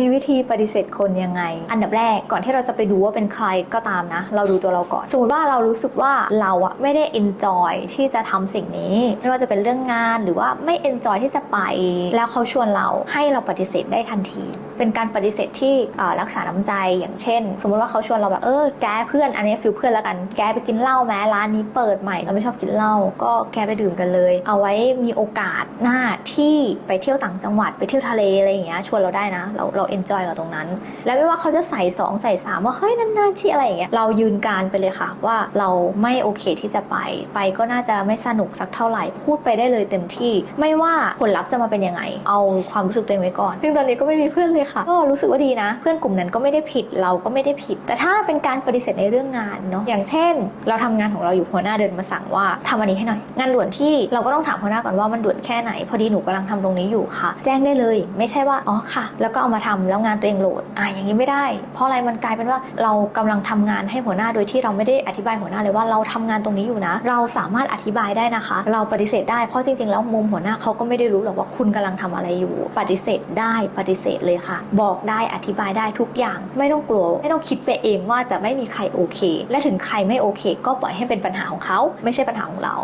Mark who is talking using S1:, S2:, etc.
S1: มีวิธีปฏิเสธคนยังไง อันดับแรกก่อนที่เราจะไปดูว่าเป็นใครก็ตามนะ เราดูตัวเราก่อน สมมติว่าเรารู้สึกว่าเราอะไม่ได้ enjoy ที่จะทำสิ่งนี้ ไม่ว่าจะเป็นเรื่องงานหรือว่าไม่ enjoy ที่จะไป แล้วเขาชวนเราให้เราปฏิเสธได้ทันที เป็นการปฏิเสธที่รักษาน้ำใจอย่างเช่น สมมติว่าเขาชวนเราแบบเออแกเพื่อนอันนี้ฟิลเพื่อนแล้วกัน แกไปกินเหล้าแม้ร้านนี้เปิดใหม่เราไม่ชอบกินเหล้าก็แกไปดื่มกันเลย เอาไว้มีโอกาสหน้าที่ไปเที่ยวต่างจังหวัดไปเที่ยวทะเลอะไรอย่างเงี้ยชวนเราได้นะเราเราเอนจอยกับตรงนั้น แล้วไม่ว่าเขาจะใส่สองใส่สามว่าเฮ้ยนานๆที่อะไรอย่างเงี้ยเรายืนการไปเลยค่ะว่าเราไม่โอเคที่จะไป ไปก็น่าจะไม่สนุกสักเท่าไหร่พูดไปได้เลยเต็มที่ ไม่ว่าผลลัพธ์จะมาเป็นยังไง เอาความรู้สึกตัวเองไว้ก่อน ซึ่งตอนนี้ก็ไม่มีเพื่อนเลยค่ะ ก็รู้สึกว่าดีนะ เพื่อนกลุ่มนั้นก็ไม่ได้ผิดเราก็ไม่ได้ผิด แต่ถ้าเป็นการปฏิเสธในเรื่องงานเนาะอย่างเช่น เราทำงานของเราอยู่หัวหน้าเดินมาสั่งว่าทำอันนี้ให้หน่อยงานด่วนที่เราก็ต้องถามหัวหน้าก่อนว่ามันด่วนแค่ไหน พอดีหนูกำลังทำตรงนี้อยู่ค่ะ แจ้งได้เลย ไม่ใช่ว่าอ๋อค่ะ แล้วก็เอามาทำแล้วงานตัวเองโหลดอะอย่างนี้ไม่ได้ เพราะอะไรมันกลายเป็นว่าเรากำลังทำงานให้หัวหน้าโดยที่เราไม่ได้อธิบายหัวหน้าเลยว่าเราทำงานตรงนี้อยู่นะ เราสามารถอธิบายได้นะคะ เราปฏิเสธได้เพราะจริงๆ แล้วมุมหัวหน้าเขาก็ไม่ได้รู้หรอกว่าคุณกำลังทำอะไรอยู่ ปฏิเสธได้ปฏิเสธเลยค่ะ บอกได้อธิบายได้ทุกอย่าง ไม่ต้องกลัวไม่ต้องคิดไปเองว่าจะไม่มีใครโอเค และถึงใครไม่โอเค ก็ปล่อยให้เป็นปัญหาของเขาไม่ใช่ปัญหาของเรา